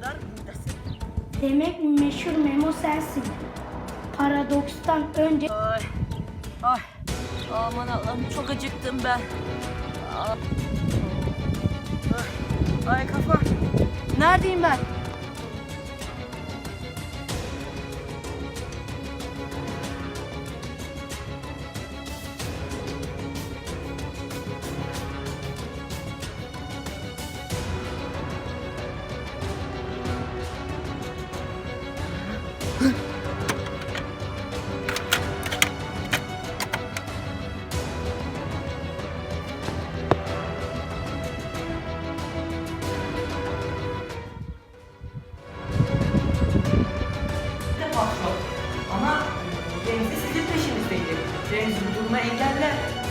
kaldırsın. Demek meşhur Memo sensin. Paradokstan önce Ay. Ay. Aman Allah'ım çok acıktım ben. Ay, Ay kafam. Neredeyim ben? Ama Remzi sizin peşinizdeydi. Remzi durma engeller.